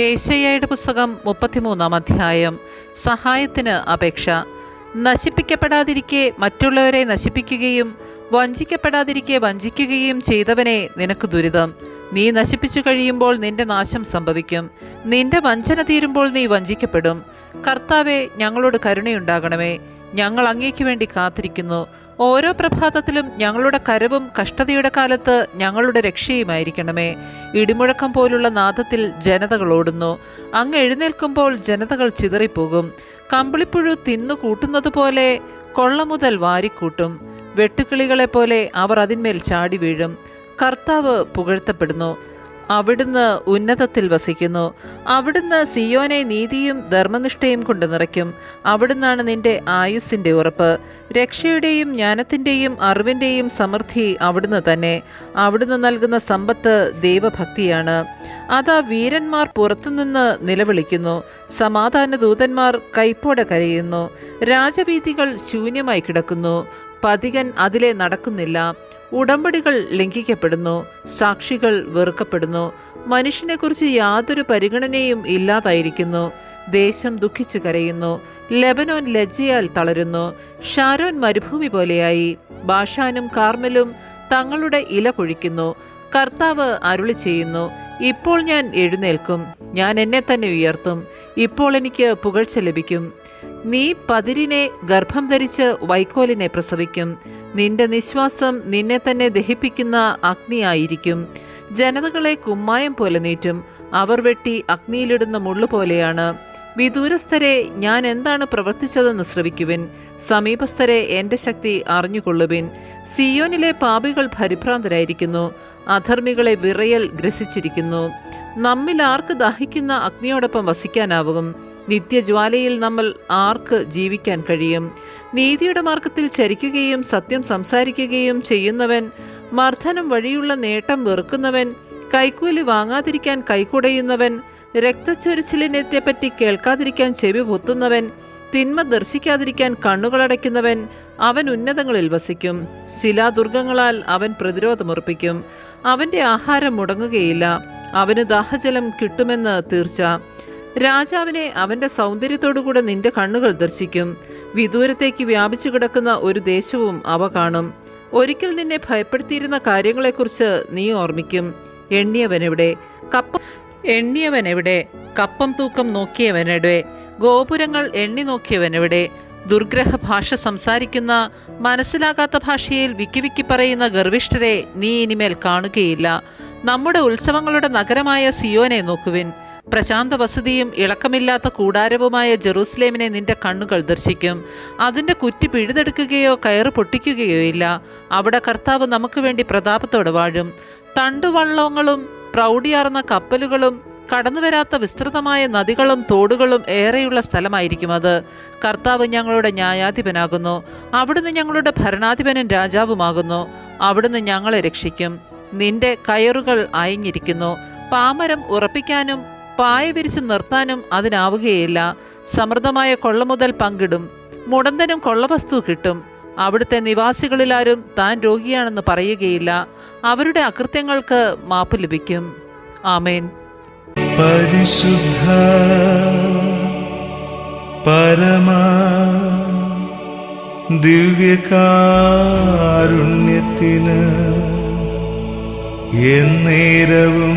ഏശയ്യയുടെ പുസ്തകം മുപ്പത്തിമൂന്നാം അധ്യായം. സഹായത്തിന് അപേക്ഷ. നശിപ്പിക്കപ്പെടാതിരിക്കെ മറ്റുള്ളവരെ നശിപ്പിക്കുകയും വഞ്ചിക്കപ്പെടാതിരിക്കെ വഞ്ചിക്കുകയും ചെയ്തവനെ നിനക്ക് ദുരിതം. നീ നശിപ്പിച്ചു കഴിയുമ്പോൾ നിന്റെ നാശം സംഭവിക്കും. നിന്റെ വഞ്ചന തീരുമ്പോൾ നീ വഞ്ചിക്കപ്പെടും. കർത്താവെ ഞങ്ങളോട് കരുണയുണ്ടാകണമേ. ഞങ്ങൾ അങ്ങേക്ക് വേണ്ടി കാത്തിരിക്കുന്നു. ഓരോ പ്രഭാതത്തിലും ഞങ്ങളുടെ കരവും കഷ്ടതയുടെ കാലത്ത് ഞങ്ങളുടെ രക്ഷയുമായിരിക്കണമേ. ഇടിമുഴക്കം പോലുള്ള നാദത്തിൽ ജനതകൾ ഓടുന്നു. അങ്ങ് എഴുന്നേൽക്കുമ്പോൾ ജനതകൾ ചിതറിപ്പോകും. കമ്പിളിപ്പുഴു തിന്നു കൂട്ടുന്നത് പോലെ കൊള്ള മുതൽ വാരിക്കൂട്ടും. വെട്ടുക്കിളികളെ പോലെ അവർ അതിന്മേൽ ചാടി വീഴും. കർത്താവ് പുകഴ്ത്തപ്പെടുന്നു. അവിടുന്ന് ഉന്നതത്തിൽ വസിക്കുന്നു. അവിടുന്ന് സിയോനെ നീതിയും ധർമ്മനിഷ്ഠയും കൊണ്ട് നിറയ്ക്കും. അവിടുന്നാണ് നിന്റെ ആയുസ്സിന്റെ ഉറപ്പ്. രക്ഷയുടെയും ജ്ഞാനത്തിന്റെയും അറിവിന്റെയും സമൃദ്ധി അവിടുന്ന് തന്നെ. അവിടുന്ന് നൽകുന്ന സമ്പത്ത് ദൈവഭക്തിയാണ്. അതാ വീരന്മാർ പുറത്തുനിന്ന് നിലവിളിക്കുന്നു. സമാധാന ദൂതന്മാർ കൈപ്പോടെ കരയുന്നു. രാജവീതികൾ ശൂന്യമായി കിടക്കുന്നു. പതികൻ അതിലെ നടക്കുന്നില്ല. ഉടമ്പടികൾ ലംഘിക്കപ്പെടുന്നു. സാക്ഷികൾ വെറുക്കപ്പെടുന്നു. മനുഷ്യനെക്കുറിച്ച് യാതൊരു പരിഗണനയും ഇല്ലാതായിരിക്കുന്നു. ദേശം ദുഃഖിച്ചു കരയുന്നു. ലെബനോൻ ലജ്ജയാൽ തളരുന്നു. ഷാരോൻ മരുഭൂമി പോലെയായി. ബാഷാനും കാർമലും തങ്ങളുടെ ഇല കൊഴിക്കുന്നു. കർത്താവ് അരുളി ചെയ്യുന്നു. ഇപ്പോൾ ഞാൻ എഴുന്നേൽക്കും. ഞാൻ എന്നെ തന്നെ ഉയർത്തും. ഇപ്പോൾ എനിക്ക് പുകഴ്ച ലഭിക്കും. നീ പതിരിനെ ഗർഭം ധരിച്ച് വൈക്കോലിനെ പ്രസവിക്കും. നിന്റെ നിശ്വാസം നിന്നെ തന്നെ ദഹിപ്പിക്കുന്ന അഗ്നിയായിരിക്കും. ജനതകളെ കുമ്മായം പോലെ നീറ്റും. അവർ വെട്ടി അഗ്നിയിലിടുന്ന മുള്ളു പോലെയാണ്. വിദൂരസ്ഥരെ ഞാൻ എന്താണ് പ്രവർത്തിച്ചതെന്ന് ശ്രവിക്കുവിൻ. സമീപസ്ഥരെ എന്റെ ശക്തി അറിഞ്ഞുകൊള്ളുവിൻ. സിയോനിലെ പാപികൾ പരിഭ്രാന്തരായിരിക്കുന്നു. അധർമ്മികളെ വിറയൽ ഗ്രസിച്ചിരിക്കുന്നു. നമ്മിൽ ആർക്ക് ദഹിക്കുന്ന അഗ്നിയോടൊപ്പം വസിക്കാനാവും? നിത്യജ്വാലയിൽ നമ്മൾ ആർക്ക് ജീവിക്കാൻ കഴിയും? നീതിയുടെ മാർഗത്തിൽ ചരിക്കുകയും സത്യം സംസാരിക്കുകയും ചെയ്യുന്നവൻ മർദ്ദനം വഴിയുള്ള നേട്ടം വെറുക്കുന്നവൻ കൈക്കൂലി വാങ്ങാതിരിക്കാൻ കൈകുടയുന്നവൻ രക്തച്ചൊരിച്ചിലിനെത്തെപ്പറ്റി കേൾക്കാതിരിക്കാൻ ചെവി പൊത്തുന്നവൻ തിന്മ ദർശിക്കാതിരിക്കാൻ കണ്ണുകളടയ്ക്കുന്നവൻ അവൻ ഉന്നതങ്ങളിൽ വസിക്കും. ശിലാദുർഗങ്ങളാൽ അവൻ പ്രതിരോധമുറപ്പിക്കും അവന്റെ ആഹാരം മുടങ്ങുകയില്ല. അവന് ദാഹജലം കിട്ടുമെന്ന് തീർച്ച. രാജാവിനെ അവന്റെ സൗന്ദര്യത്തോടുകൂടെ നിന്റെ കണ്ണുകൾ ദർശിക്കും. വിദൂരത്തേക്ക് വ്യാപിച്ചു കിടക്കുന്ന ഒരു ദേശവും അവ കാണും. ഒരിക്കൽ നിന്നെ ഭയപ്പെടുത്തിയിരുന്ന കാര്യങ്ങളെക്കുറിച്ച് നീ ഓർമ്മിക്കും. എണ്ണിയവനെവിടെ? കപ്പ എണ്ണിയവനെവിടെ? കപ്പം തൂക്കം നോക്കിയവനെവിടെ? ഗോപുരങ്ങൾ എണ്ണി നോക്കിയവനെവിടെ? ദുർഗ്രഹ ഭാഷ സംസാരിക്കുന്ന മനസ്സിലാകാത്ത ഭാഷയിൽ വിക്കി വിക്കി പറയുന്ന ഗർവിഷ്ഠരെ നീ ഇനിമേൽ കാണുകയില്ല. നമ്മുടെ ഉത്സവങ്ങളുടെ നഗരമായ സിയോനെ നോക്കുവിൻ. പ്രശാന്ത വസതിയും ഇളക്കമില്ലാത്ത കൂടാരവുമായ ജെറൂസലേമിനെ നിന്റെ കണ്ണുകൾ ദർശിക്കും. അതിന്റെ കുറ്റി പിഴുതെടുക്കുകയോ കയറ് പൊട്ടിക്കുകയോ ഇല്ല. അവിടെ കർത്താവ് നമുക്ക് വേണ്ടി പ്രതാപത്തോടെ വാഴും. തണ്ടുവള്ളങ്ങളും പ്രൗഢിയാർന്ന കപ്പലുകളും കടന്നുവരാത്ത വിസ്തൃതമായ നദികളും തോടുകളും ഏറെയുള്ള സ്ഥലമായിരിക്കും അത്. കർത്താവ് ഞങ്ങളുടെ ന്യായാധിപനാകുന്നു. അവിടുന്ന് ഞങ്ങളുടെ ഭരണാധിപനും രാജാവുമാകുന്നു. അവിടുന്ന് ഞങ്ങളെ രക്ഷിക്കും. നിന്റെ കയറുകൾ അയഞ്ഞിരിക്കുന്നു. പാമരം ഉറപ്പിക്കാനും പായ വിരിച്ചു നിർത്താനും അതിനാവുകയില്ല. സമൃദ്ധമായ കൊള്ളമുതൽ പങ്കിടും. മുടന്തനും കൊള്ളവസ്തു കിട്ടും. അവിടുത്തെ നിവാസികളിലാരും താൻ രോഗിയാണെന്ന് പറയുകയില്ല. അവരുടെ അകൃത്യങ്ങൾക്ക് മാപ്പ് ലഭിക്കും. ആമേൻ. പരിശുദ്ധ പരമാ ദിവ്യകാരുണ്യത്തിന് എന്നേരവും